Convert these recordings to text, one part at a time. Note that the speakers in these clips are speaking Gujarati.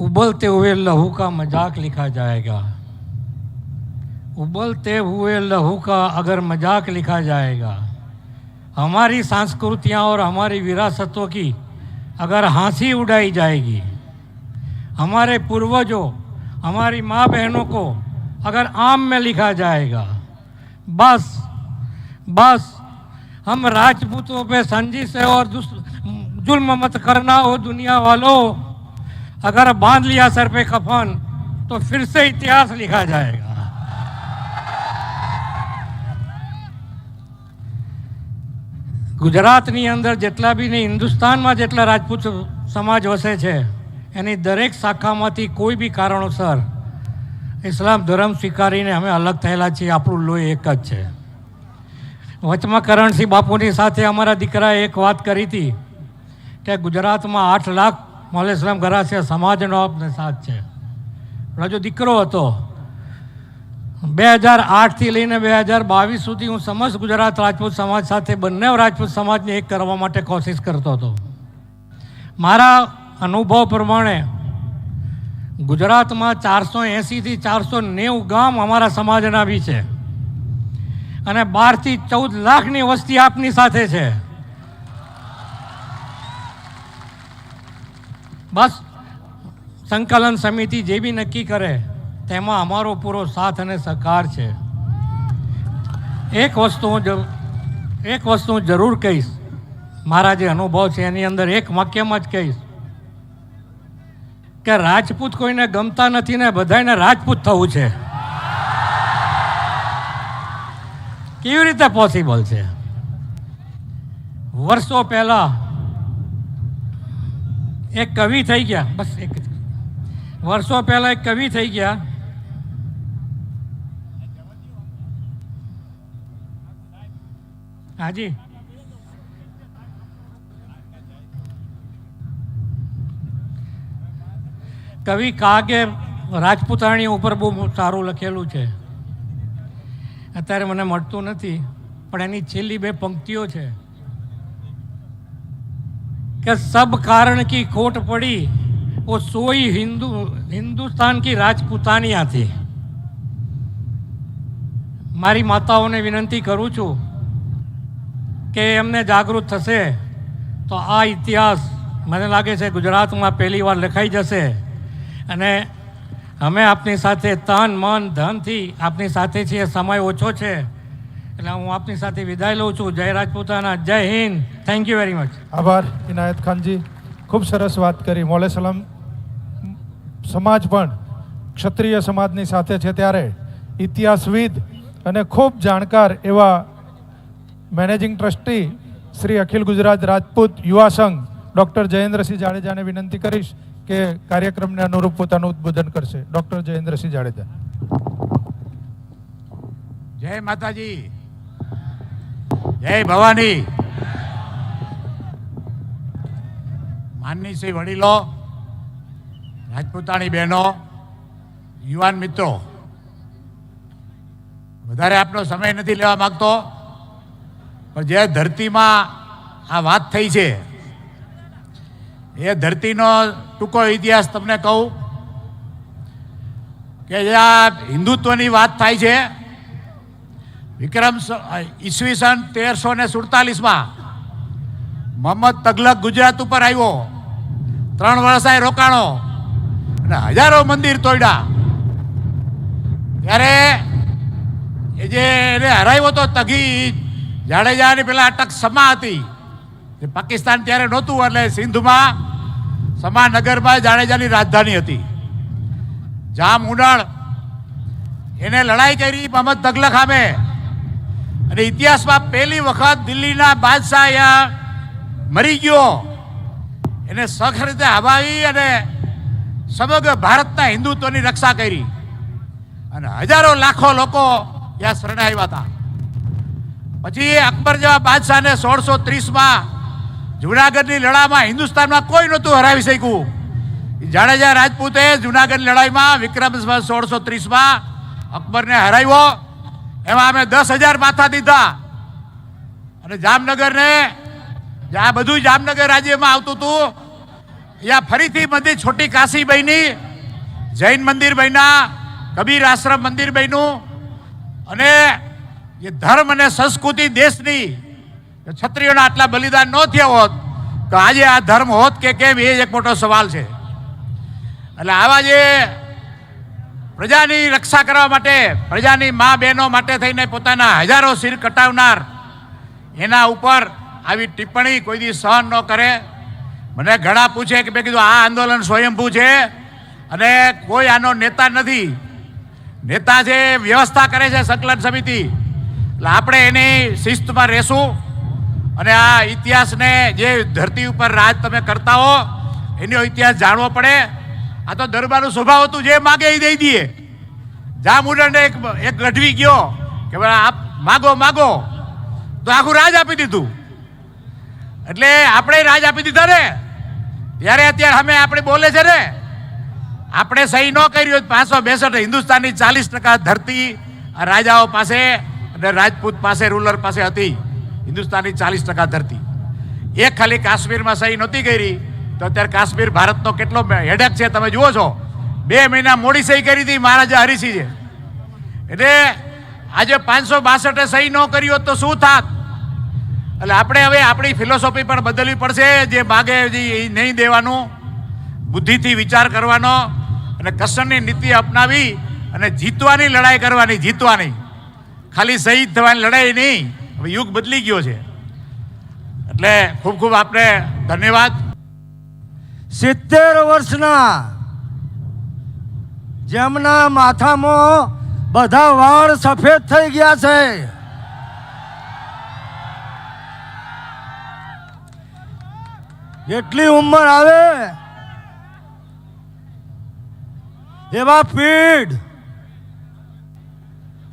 उबलते हुए लहू का मज़ाक लिखा जाएगा। उबलते हुए लहू का अगर मज़ाक लिखा जाएगा, हमारी संस्कृतियाँ और हमारी विरासतों की अगर हँसी उड़ाई जाएगी, हमारे पूर्वजों, हमारी माँ बहनों को अगर आम में लिखा जाएगा, बस बस, हम राजपूतों पे संजिश है और जुल्म मत करना हो दुनिया वालों। अगर बांध लिया सर पे कफन तो फिर से इतिहास लिखा जाएगा ગુજરાતની અંદર જેટલા બી ને હિન્દુસ્તાનમાં જેટલા રાજપૂત સમાજ વસે છે એની દરેક શાખામાંથી કોઈ બી કારણોસર ઇસ્લામ ધર્મ સ્વીકારીને અમે અલગ થયેલા છીએ આપણું લોહી એક જ છે વચમાં કરણસિંહ બાપુની સાથે અમારા દીકરાએ એક વાત કરી હતી કે ગુજરાતમાં આઠ લાખ મોલે ઇસ્લામ ગરાસિયા સમાજનો આપને સાથ છે. હજુ દીકરો હતો. બે હજાર આઠથી લઈને બે હજાર બાવીસ સુધી હું સમસ્ત ગુજરાત રાજપૂત સમાજ સાથે બંને રાજપૂત સમાજને એક કરવા માટે કોશિશ કરતો હતો. મારા અનુભવ પ્રમાણે ગુજરાતમાં ચારસો એંસીથી ચારસો નેવું ગામ અમારા સમાજના બી છે. અને બારથી ચૌદ લાખની વસ્તી આપની સાથે છે. બસ સંકલન સમિતિ જે બી નક્કી કરે, તેમાં અમારો પૂરો સાથ અને સહકાર છે. એક વસ્તુ હું એક વસ્તુ હું જરૂર કહીશ, મારા જે અનુભવ છે એની અંદર એક વાક્યમાં જ કહીશ, કે રાજપૂત કોઈને ગમતા નથી ને બધાને રાજપૂત થવું છે. કેવી રીતે પોસિબલ છે? વર્ષો પહેલા એક કવિ થઈ ગયા. બસ એક વર્ષો પહેલા એક કવિ થઈ ગયા. હાજી. કવિ કાગે રાજપૂતાણી ઉપર બહુ સારું લખેલું છે. અત્યારે મને મળતું નથી, પણ એની છેલ્લી બે પંક્તિઓ છે. कि सब कारण की खोट पड़ी वो सोई हिंदू हिंदुस्तान की રાજપૂતાનિયા थी મારી માતાઓને વિનંતી કરું છું કે એમને જાગૃત થશે તો આ ઇતિહાસ મને લાગે છે ગુજરાતમાં પહેલી વાર લખાઈ જશે અને અમે આપની સાથે તન મન ધનથી આપની સાથે છીએ સમય ઓછો છે એટલે હું આપની સાથે વિદાય લઉં છું. જય રાજપૂતાના. જય Hind. Thank you very much આભાર ઇનાયત ખાનજી. ખૂબ સરસ વાત કરી. મોલે સલમ સમાજ પણ ક્ષત્રિય સમાજની સાથે છે ત્યારે. ઇતિહાસવિદ અને ખૂબ જાણકાર એવા managing trustee Shri Akhil Gujarat Rajput Yuva Sangh doctor Jayendrasinh જાડેજાને વિનંતી કરીશ કે કાર્યક્રમને અનુરૂપ પોતાનું ઉદ્બોધન કરશે. ડૉક્ટર જયેન્દ્રસિંહ જાડેજા. જય માતાજી. જય ભવાની. માનની શ્રી વડીલો, રાજપૂતાણી બહેનો, યુવાન મિત્રો, વધારે આપનો સમય નથી લેવા માગતો, પણ જે ધરતીમાં આ વાત થઈ છે, એ ધરતીનો ટૂંકો ઇતિહાસ તમને કહું કે આ હિન્દુત્વની વાત થાય છે વિક્રમ ઈસવીસન તેરસો ને સુડતાલીસમાં મોહમ્મદ તગલક ગુજરાત ઉપર આવ્યો. ત્રણ વર્ષ આ રોકાણો અને હજારો મંદિર તોડ્યા. ત્યારે એ જે એને હરાવ્યો તો તગી જાડેજાની પેલા અટક સમા હતી. જે પાકિસ્તાન ત્યારે નહોતું એટલે સિંધમાં સમાનગરમાં જાડેજાની રાજધાની હતી. જામ ઉડાળ એને લડાઈ કરી મોહમ્મદ તગલક સામે. અને ઇતિહાસમાં પહેલી વખત દિલ્હીના બાદશાહ અહીંયા મરી ગયો. એને સખ રીતે હવાવી અને સમગ્ર ભારતના હિન્દુત્વની રક્ષા કરી. અને હજારો લાખો લોકો ત્યાં શરણાવ્યા હતા. પછી અકબર જેવા બાદશાહને સોળસો ત્રીસમાં જુનાગઢની લડાઈમાં હિન્દુસ્તાનમાં કોઈ નહોતું હરાવી શક્યું. જાડેજા રાજપૂતે જુનાગઢ લડાઈમાં વિક્રમ સોળસો ત્રીસમાં અકબરને હરાવ્યો. એમાં અમે દસ હજાર માથા દીધા. અને જામનગરને આ બધું જામનગર રાજ્યમાં આવતું હતું ત્યાં ફરીથી મંદિર છોટી કાશી બની જૈન મંદિર બન્યા, કબીર આશ્રમ મંદિર બન્યું. અને એ ધર્મ અને સંસ્કૃતિ દેશની ક્ષત્રિયોના આટલા બલિદાન ન થયા હોત, તો આજે આ ધર્મ હોત કે કેમ, એ એક મોટો સવાલ છે. એટલે આવા જે પ્રજાની રક્ષા કરવા માટે, પ્રજાની મા બહેનો માટે થઈને પોતાના હજારો શિર કટાવનાર, એના ઉપર આવી ટિપ્પણી કોઈ દી સહન ન કરે. મને ઘણા પૂછે કે મેં કીધું, આ આંદોલન સ્વયંભૂ છે? અને કોઈ આનો નેતા નથી. નેતા જે વ્યવસ્થા કરે છે સંકલન સમિતિ, એટલે આપણે એની શિસ્તમાં રહેશું. અને આ ઇતિહાસને જે ધરતી ઉપર રાજ તમે કરતા હો, એનો ઇતિહાસ જાણવો પડે. આ તો દરબારનો સ્વભાવ હતું, જે માગે એ દઈ દઈએ. જા મુરડને એક એક ગઢવી ગયો કે ભાઈ આપ માગો માગો. તો આખું રાજ આપી દીધું. એટલે આપણે રાજ આપી દીધા ને, ત્યારે અત્યારે અમે આપણે બોલે છે ને, આપણે સહી ન કરી હોય પાંચસો બેસઠ હિન્દુસ્તાનની ચાલીસ ટકા ધરતી રાજાઓ પાસે અને રાજપૂત પાસે રૂલર પાસે હતી. હિન્દુસ્તાનની ચાલીસ ટકા ધરતી. એક ખાલી કાશ્મીરમાં સહી નહોતી કરી. તો અત્યારે કાશ્મીર ભારતનો કેટલો હેડક છે, તમે જુઓ છો. બે મહિના મોડી સહી કરી હતી, મહારાજા હરિસિંહે. એટલે આજે પાંચસો બાસઠે સહી ન કરી હોત તો શું થાત? એટલે આપણે હવે આપણી ફિલોસોફી પણ બદલવી પડશે, જે માગે એ નહીં દેવાનું. બુદ્ધિથી વિચાર કરવાનો અને કસરની નીતિ અપનાવી અને જીતવાની લડાઈ કરવાની, જીતવાની. ખાલી શહીદ થવાની લડાઈ નહીં, હવે યુગ બદલી ગયો છે. એટલે ખૂબ ખૂબ આપણે ધન્યવાદ. સિત્તેર વર્ષના જેમના માથામાં બધા વાળ સફેદ થઈ ગયા છે. એટલી ઉંમર આવે એવા પીઢ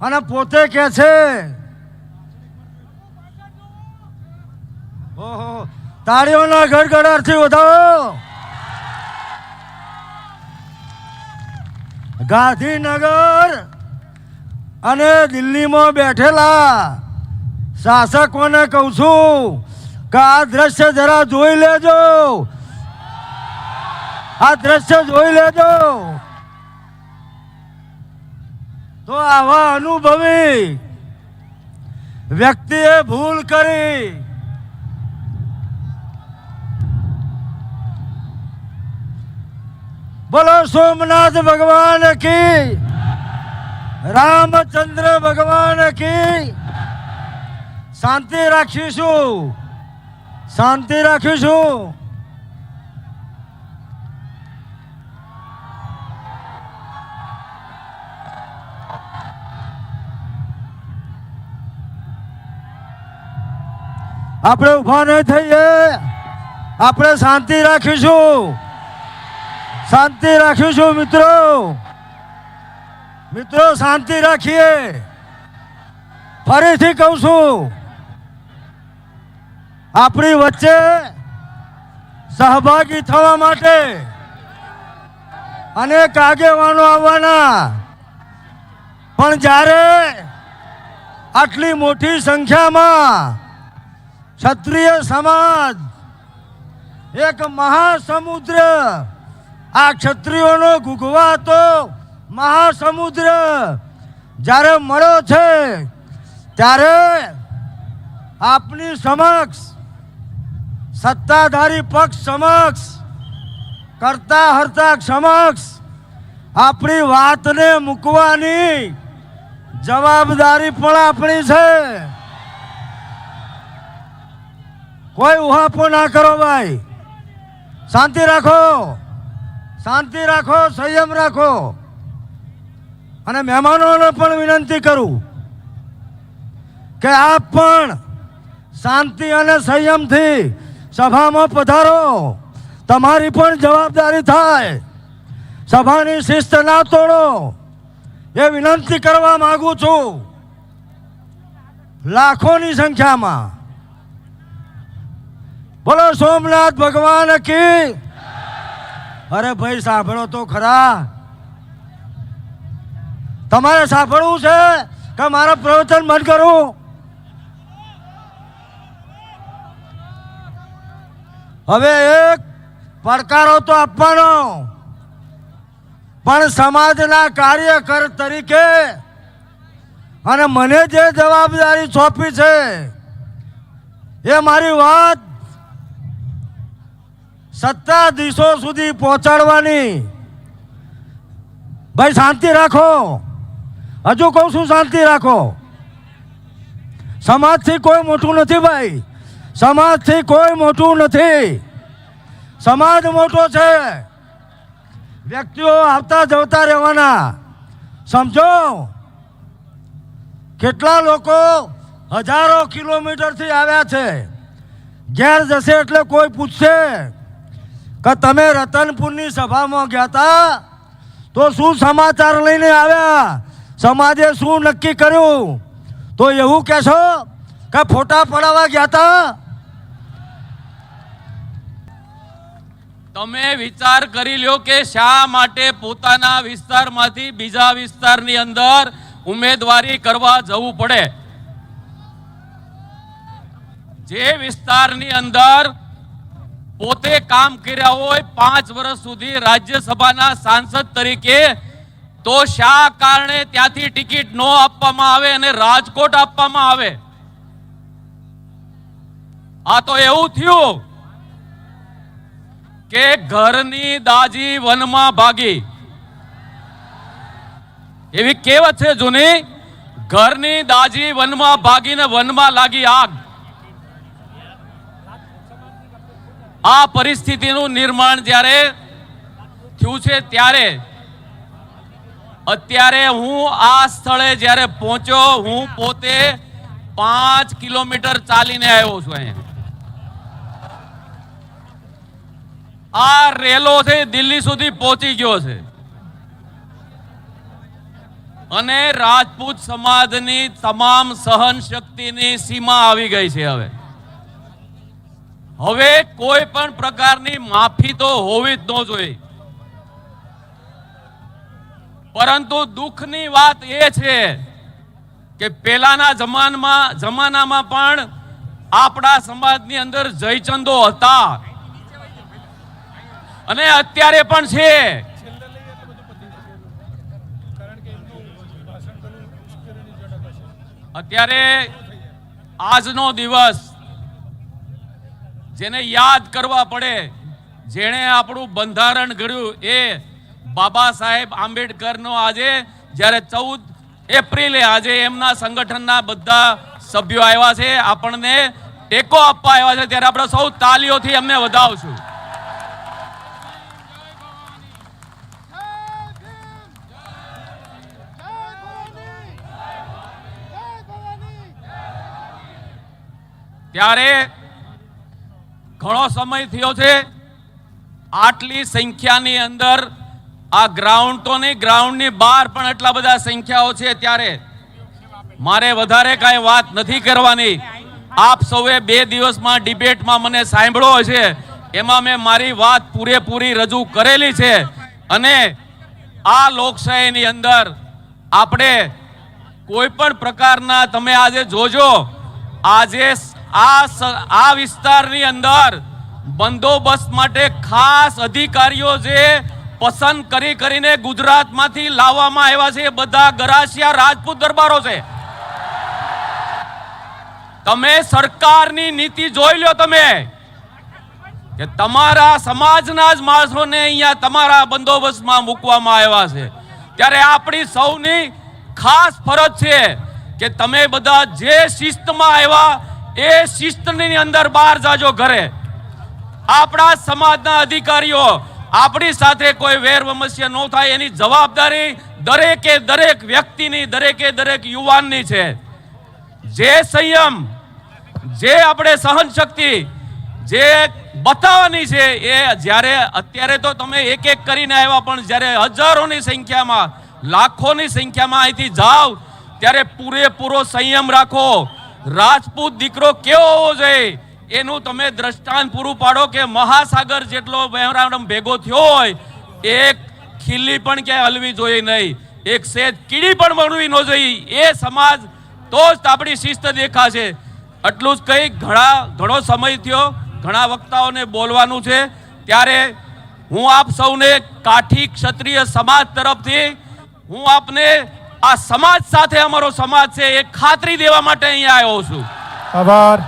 અને પોતે કે છે, ઓહો, તાળીઓના ગડગડાટથી વધાવો. ગાંધીનગર અને દિલ્હીમાં બેઠેલા શાસકોને કહું છું કે આ દ્રશ્ય જરા જોઈ લેજો. આ દ્રશ્ય જોઈ લેજો. તો આવા અનુભવી વ્યક્તિએ ભૂલ કરી. બોલો સોમનાથ ભગવાન કી? રામચંદ્ર ભગવાન કી? શાંતિ રાખીશું. શાંતિ રાખીશું. આપણે ઊભા નહીં થઈએ. આપણે શાંતિ રાખીશું. શાંતિ રાખીશું મિત્રો. મિત્રો, શાંતિ રાખીએ. ફરીથી કહું છું, આપણી વચ્ચે સહભાગી થવા માટે અનેક આગેવાનો આવવાના. પણ જ્યારે આટલી મોટી સંખ્યામાં ક્ષત્રિય સમાજ, એક મહાસમુદ્ર આ ક્ષત્રિયોનો ગુગવાતો મહાસમુદ્ર. જ્યારે મળ્યો છે, ત્યારે આપની સમક્ષ, સત્તાધારી પક્ષ સમક્ષ, કરતા હરતા સમક્ષ, આપણી વાતને મૂકવાની જવાબદારી પણ આપણી છે. કોઈ ઉહાપો ના કરો ભાઈ. શાંતિ રાખો. શાંતિ રાખો, સંયમ રાખો. અને મહેમાનોને પણ વિનંતી કરું કે આપ પણ શાંતિ અને સંયમથી સભામાં પધારો. તમારી પણ જવાબદારી થાય. સભાની શિસ્ત ના તોડો. એ વિનંતી કરવા માગું છું. લાખોની સંખ્યામાં. બોલો, સોમનાથ ભગવાન કી અરે ભાઈ, સાંભળો તો ખરા. તમારે સાંભળવું છે કે મારા પ્રવચન બંધ કરું? હવે એક પડકારો તો આપવાનો. પણ સમાજના કાર્યકર તરીકે અને મને જે જવાબદારી સોંપી છે, એ મારી વાત સત્તાધીશો સુધી પહોંચાડવાની. ભાઈ, શાંતિ રાખો. હજુ કહું છું, શાંતિ રાખો. સમાજથી કોઈ મોટું નથી ભાઈ. સમાજથી કોઈ મોટું નથી. સમાજ મોટો છે. વ્યક્તિઓ આવતા જવતા રહેવાના. સમજો. કેટલા લોકો હજારો કિલોમીટરથી આવ્યા છે. ઘેર જશે એટલે કોઈ પૂછશે. કે તમે રતનપુરની સભામાં ગયા હતા તો શું સમાચાર લઈને આવ્યા? સમાજે શું નક્કી કર્યું? તો એવું કહેશો કે ફોટા પડાવવા ગયા હતા તમે વિચાર કરી લ્યો કે શા માટે પોતાના વિસ્તારમાંથી બીજા વિસ્તારની અંદર ઉમેદવારી કરવા જવું પડે. જે વિસ્તારની અંદર પોતે કામ કર્યા હોય પાંચ વર્ષ સુધી રાજ્યસભાના સાંસદ તરીકે, તો શા કારણે ત્યાંથી ટિકિટ ન આપવામાં આવે અને રાજકોટ આપવામાં આવે? આ તો એવું થયું કે ઘરની દાજી વનમાં ભાગી. એવી કહેવત છે જૂની, ઘરની દાજી વનમાં ભાગીને વનમાં લાગી આગ. આ પરિસ્થિતિનું નિર્માણ જ્યારે થયું છે ત્યારે, અત્યારે હું આ સ્થળે જ્યારે પહોંચ્યો, હું પોતે પાંચ કિલોમીટર ચાલીને આવ્યો છું અહીંયા. આ રેલો છે દિલ્હી સુધી પહોંચી ગયો છે. અને રાજપૂત સમાજની તમામ સહન શક્તિની સીમા આવી ગઈ છે હવે. હવે કોઈ પણ પ્રકારની માફી તો હોવી જ ન જોઈએ. પરંતુ દુઃખની વાત એ છે કે પેલાના જમાનામાં જમાનામાં પણ આપણા સમાજની અંદર જયચંદો હતા. અને અત્યારે પણ છે. અત્યારે આજનો દિવસ જેને યાદ કરવા પડે, જેણે આપણું બંધારણ ઘડ્યું એ બાબા સાહેબ આંબેડકરનો આજે, જ્યારે ચૌદ એપ્રિલે આજે એમના સંગઠનના બધા સભ્યો આવ્યા છે, આપણને ટેકો આપવા આવ્યા છે, ત્યારે આપણે સૌ તાલીઓથી એમને વધાવશું. ત્યારે ઘણો સમય થયો છે. આટલી સંખ્યાની અંદર આ ગ્રાઉન્ડ તો નહીં ગ્રાઉન્ડની બહાર પણ એટલા બધા સંખ્યાઓ છે ત્યારે. મારે વધારે કાંઈ વાત નથી કરવાની. આપ સૌએ બે દિવસમાં ડિબેટમાં મને સાંભળ્યો છે એમાં મેં મારી વાત પૂરેપૂરી રજૂ કરેલી છે. અને આ લોકશાહીની અંદર આપણે કોઈ પણ પ્રકારના તમે આજે જોજો, આજે આ આ વિસ્તારની અંદર બંદોબસ્ત માટે ખાસ અધિકારીઓ જે પસંદ કરી કરીને ગુજરાતમાંથી લાવવામાં આવ્યા છે બધા ગરાસિયા રાજપૂત દરબારો છે. તમે સરકારની નીતિ જોઈ લો તમે, કે તમારા સમાજના જ માણસોને અહીંયા તમારા બંદોબસ્તમાં મૂકવામાં આવ્યા છે. ત્યારે આપણી સૌની ખાસ ફરજ છે કે તમે બધા જે શિસ્તમાં આવ્યા એ શિસ્તની અંદર બહાર જાજો ઘરે. આપણા સમાજના અધિકારીઓ આપણી સાથે કોઈ વેર વમસ્યા ન થાય, એની જવાબદારી દરેકે દરેક વ્યક્તિની, દરેકે દરેક યુવાનની છે. જે સંયમ, જે આપણે સહન શક્તિ જે બતાવવાની છે, એ જ્યારે અત્યારે તો તમે એક એક કરીને આવ્યા, પણ જ્યારે હજારોની સંખ્યામાં, લાખોની સંખ્યામાં અહીંથી જાઓ, ત્યારે પૂરેપૂરો સંયમ રાખો. રાજપૂત દીકરો કેવો હોવો જોઈએ? એનું તમે દ્રષ્ટાંત પૂરું પાડો કે મહાસાગર જેટલો મેમોરાન્ડમ ભેગો થયો હોય, એક ખીલી પણ ક્યાંય હલવી જોઈએ નહીં. એક સેજ કીડી પણ બનવી ન જોઈએ. એ સમાજ તો જ આપણી શિસ્ત દેખાશે. આટલું જ કંઈક ઘણા, ઘણો સમય થયો, ઘણા વક્તાઓને બોલવાનું છે. ત્યારે હું આપ સૌને કાઠી ક્ષત્રિય સમાજ તરફથી, હું આપને આ સમાજ સાથે અમારો સમાજ છે એ ખાતરી દેવા માટે અહીંયા આવ્યો છું. આભાર.